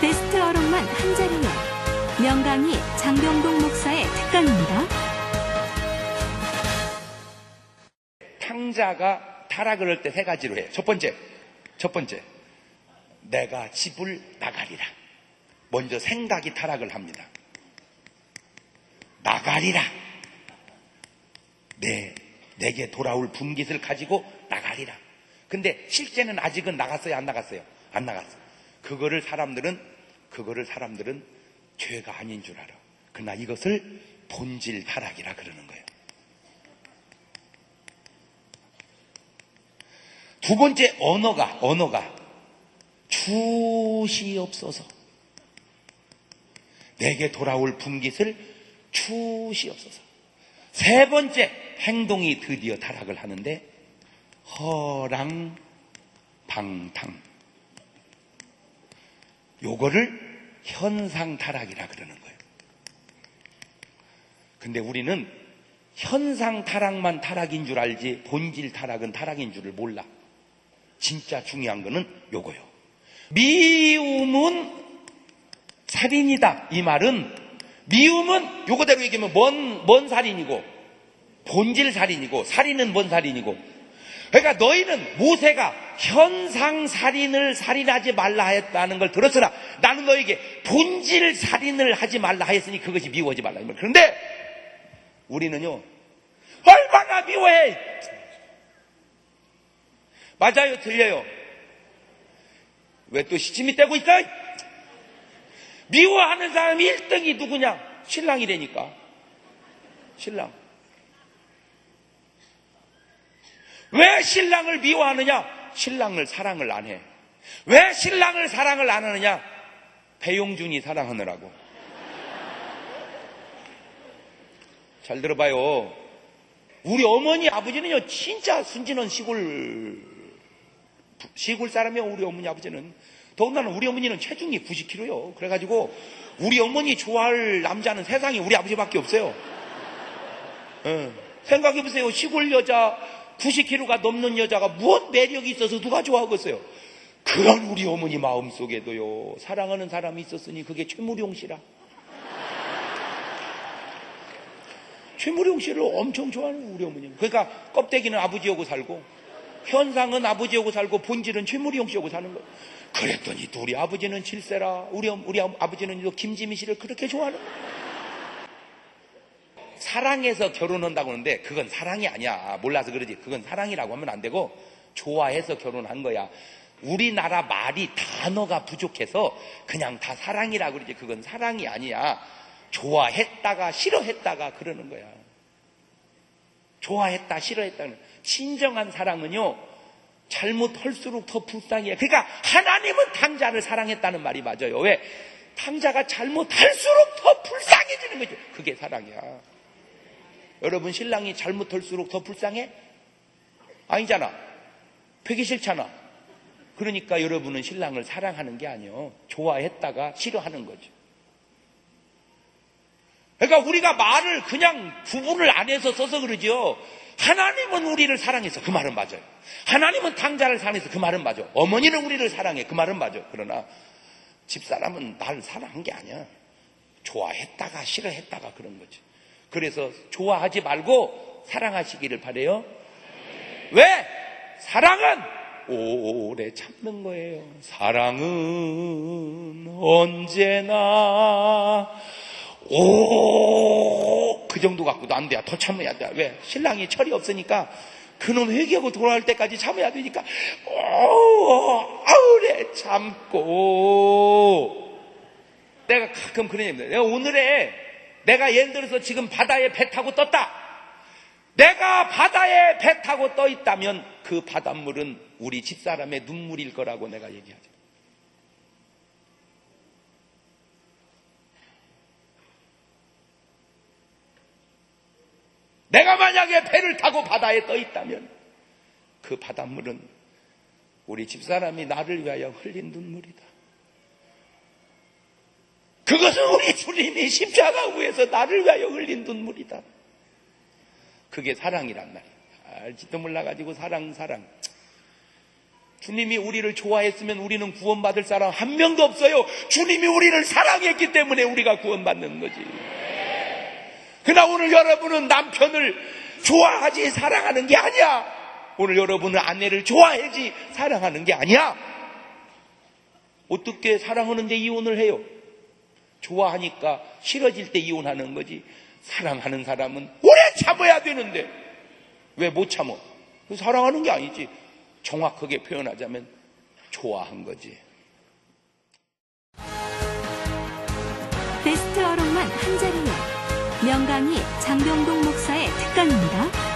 베스트 어록만 한 자리에 명강의 장병동 목사의 특강입니다. 탕자가 타락을 할 때 세 가지로 해요. 첫 번째, 첫 번째, 내가 집을 나가리라. 먼저 생각이 타락을 합니다. 나가리라. 내, 내게 돌아올 분깃을 가지고 나가리라. 근데 실제는 아직은 나갔어요? 안 나갔어요? 안 나갔어요. 그거를 사람들은, 그거를 사람들은 죄가 아닌 줄 알아. 그러나 이것을 본질 타락이라 그러는 거예요. 두 번째 언어가 언어가 주시옵소서. 내게 돌아올 분깃을 주시옵소서. 세 번째 행동이 드디어 타락을 하는데 허랑 방탕. 요거를 현상 타락이라 그러는 거예요. 근데 우리는 현상 타락만 타락인 줄 알지 본질 타락은 타락인 줄을 몰라. 진짜 중요한 거는 요거요. 미움은 살인이다. 이 말은 미움은 요거대로 얘기하면 뭔, 뭔 살인이고 본질 살인이고 살인은 뭔 살인이고 그러니까 너희는 모세가 현상 살인을 살인하지 말라 했다는 걸 들었으나 나는 너에게 본질 살인을 하지 말라 하였으니 그것이 미워하지 말라. 그런데 우리는요 얼마나 미워해 맞아요, 들려요. 왜 또 시침이 떼고 있어? 미워하는 사람이 1등이 누구냐? 신랑이라니까. 신랑. 왜 신랑을 미워하느냐? 신랑을 사랑을 안 해. 왜 신랑을 사랑을 안 하느냐? 배용준이 사랑하느라고. 잘 들어봐요. 우리 어머니 아버지는요, 진짜 순진한 시골 시골 사람이야 우리 어머니 아버지는 더군다나 우리 어머니는 체중이 90kg요 그래가지고 우리 어머니 좋아할 남자는 세상에 우리 아버지밖에 없어요 네. 생각해보세요 시골 여자 90kg가 넘는 여자가 무엇 매력이 있어서 누가 좋아하겠어요 그런 우리 어머니 마음속에도요 사랑하는 사람이 있었으니 그게 최무룡 씨라 최무룡 씨를 엄청 좋아하는 우리 어머니 그러니까 껍데기는 아버지하고 살고 현상은 아버지하고 살고 본질은 최무리용 씨하고 사는 거예요. 그랬더니 우리 아버지는 질세라 우리, 우리 아버지는 김지미 씨를 그렇게 좋아하는 거예요. 사랑해서 결혼한다고 하는데 그건 사랑이 아니야. 몰라서 그러지. 그건 사랑이라고 하면 안 되고 좋아해서 결혼한 거야. 우리나라 말이 단어가 부족해서 그냥 다 사랑이라고 그러지. 그건 사랑이 아니야. 좋아했다가 싫어했다가 그러는 거야. 좋아했다, 싫어했다는. 진정한 사랑은요, 잘못할수록 더 불쌍해요. 그러니까 하나님은 탕자를 사랑했다는 말이 맞아요. 왜? 탕자가 잘못할수록 더 불쌍해지는 거죠. 그게 사랑이야. 여러분 신랑이 잘못할수록 더 불쌍해? 아니잖아. 되기 싫잖아. 그러니까 여러분은 신랑을 사랑하는 게 아니요. 좋아했다가 싫어하는 거죠. 그러니까 우리가 말을 그냥 구분을 안 해서 써서 그러죠. 하나님은 우리를 사랑해서 그 말은 맞아요. 하나님은 당자를 사랑해서 그 말은 맞아. 어머니는 우리를 사랑해 그 말은 맞아. 그러나 집사람은 나를 사랑한 게 아니야. 좋아했다가 싫어했다가 그런 거지. 그래서 좋아하지 말고 사랑하시기를 바래요. 왜? 사랑은 오래 참는 거예요. 사랑은 언제나 오, 그 정도 갖고도 안 돼. 더 참아야 돼. 왜? 신랑이 철이 없으니까 그놈 회개하고 돌아올 때까지 참아야 되니까, 오, 아우래 참고. 내가 가끔 그런 얘기입니다. 내가 오늘에 내가 예를 들어서 지금 바다에 배 타고 떴다. 내가 바다에 배 타고 떠 있다면 그 바닷물은 우리 집사람의 눈물일 거라고 내가 얘기하죠. 내가 만약에 배를 타고 바다에 떠 있다면 그 바닷물은 우리 집사람이 나를 위하여 흘린 눈물이다. 그것은 우리 주님이 십자가 위에서 나를 위하여 흘린 눈물이다. 그게 사랑이란 말이야. 알지도 몰라가지고 사랑, 사랑. 주님이 우리를 좋아했으면 우리는 구원받을 사람 한 명도 없어요. 주님이 우리를 사랑했기 때문에 우리가 구원받는 거지. 그러나 오늘 여러분은 남편을 좋아하지 사랑하는 게 아니야. 오늘 여러분은 아내를 좋아해지 사랑하는 게 아니야. 어떻게 사랑하는데 이혼을 해요? 좋아하니까 싫어질 때 이혼하는 거지. 사랑하는 사람은 오래 참아야 되는데 왜 못 참어? 사랑하는 게 아니지. 정확하게 표현하자면 좋아한 거지. 베스트 어록만 한 자리에 명강의 장병동 목사의 특강입니다.